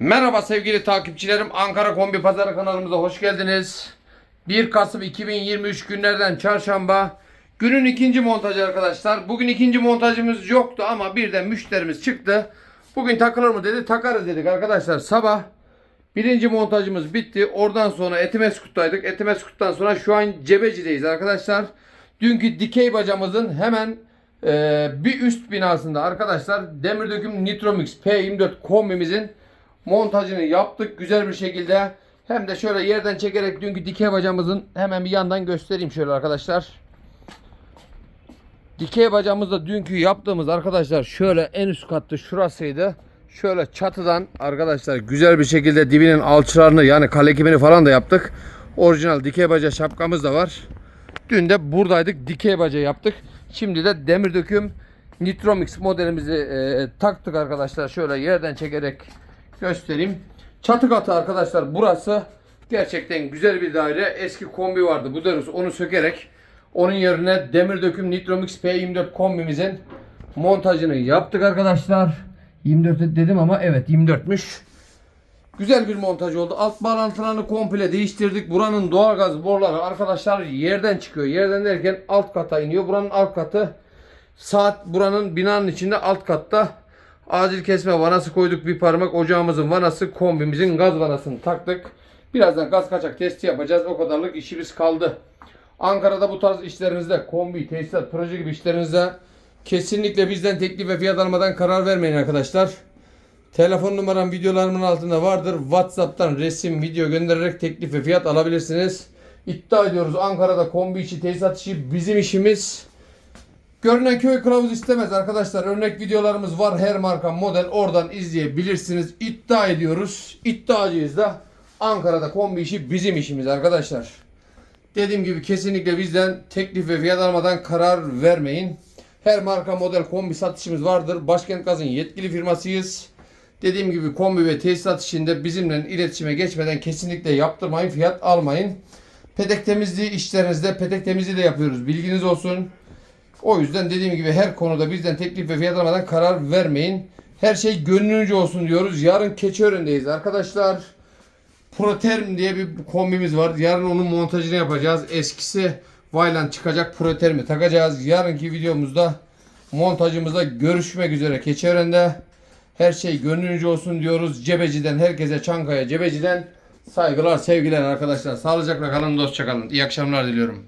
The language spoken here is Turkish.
Merhaba sevgili takipçilerim. Ankara Kombi Pazarı kanalımıza hoş geldiniz. 1 Kasım 2023 günlerden çarşamba. Günün ikinci montajı arkadaşlar. Bugün ikinci montajımız yoktu ama birden müşterimiz çıktı. Bugün takılır mı dedi. Takarız dedik arkadaşlar. Sabah birinci montajımız bitti. Oradan sonra Etimeskut'taydık. Etimeskut'tan sonra şu an Cebeci'deyiz arkadaşlar. Dünkü dikey bacamızın hemen e, bir üst binasında arkadaşlar demir döküm Nitromix P24 kombimizin montajını yaptık güzel bir şekilde. Hem de şöyle yerden çekerek dünkü dikey bacamızın hemen bir yandan göstereyim şöyle arkadaşlar. Dikey bacamızda dünkü yaptığımız arkadaşlar şöyle en üst kattı şurasıydı. Şöyle çatıdan arkadaşlar güzel bir şekilde dibinin alçılarını yani kale kibini falan da yaptık. Orijinal dikey baca şapkamız da var. Dün de buradaydık dikey baca yaptık. Şimdi de demir döküm Nitromix modelimizi e, taktık arkadaşlar. Şöyle yerden çekerek göstereyim. Çatı katı arkadaşlar burası gerçekten güzel bir daire. Eski kombi vardı. Bu deriz onu sökerek onun yerine demir döküm Nitromix P24 kombimizin montajını yaptık arkadaşlar. 24 dedim ama evet 24'müş. Güzel bir montaj oldu. Alt bağlantılarını komple değiştirdik. Buranın doğalgaz boruları arkadaşlar yerden çıkıyor. Yerden derken alt kata iniyor. Buranın alt katı saat buranın binanın içinde alt katta acil kesme vanası koyduk. Bir parmak ocağımızın vanası kombimizin gaz vanasını taktık. Birazdan gaz kaçak testi yapacağız. O kadarlık işimiz kaldı. Ankara'da bu tarz işlerinizde kombi, tesisat, proje gibi işlerinizde kesinlikle bizden teklif ve fiyat almadan karar vermeyin arkadaşlar. Telefon numaram videolarımın altında vardır. WhatsApp'tan resim, video göndererek teklif ve fiyat alabilirsiniz. İddia ediyoruz Ankara'da kombi içi, tesisat işi bizim işimiz. Görünen köy kılavuz istemez arkadaşlar. Örnek videolarımız var her marka model oradan izleyebilirsiniz. İddia ediyoruz. İddiacıyız da Ankara'da kombi işi bizim işimiz arkadaşlar. Dediğim gibi kesinlikle bizden teklif ve fiyat almadan karar vermeyin. Her marka model kombi satışımız vardır. Başkent Gaz'ın yetkili firmasıyız. Dediğim gibi kombi ve tesisat işinde bizimle iletişime geçmeden kesinlikle yaptırmayın, fiyat almayın. Pedek temizliği işlerinizde pedek temizliği de yapıyoruz. Bilginiz olsun. O yüzden dediğim gibi her konuda bizden teklif ve fiyat almadan karar vermeyin. Her şey gönlünüzce olsun diyoruz. Yarın Keçiören'deyiz arkadaşlar. Proterm diye bir kombimiz var. Yarın onun montajını yapacağız. Eskisi Vaylan çıkacak Proterm'i takacağız. Yarınki videomuzda montajımızda görüşmek üzere Keçiören'de. Her şey gönlünüzce olsun diyoruz. Cebeci'den herkese Çankaya Cebeci'den saygılar sevgiler arkadaşlar. Sağlıcakla kalın dostça kalın. İyi akşamlar diliyorum.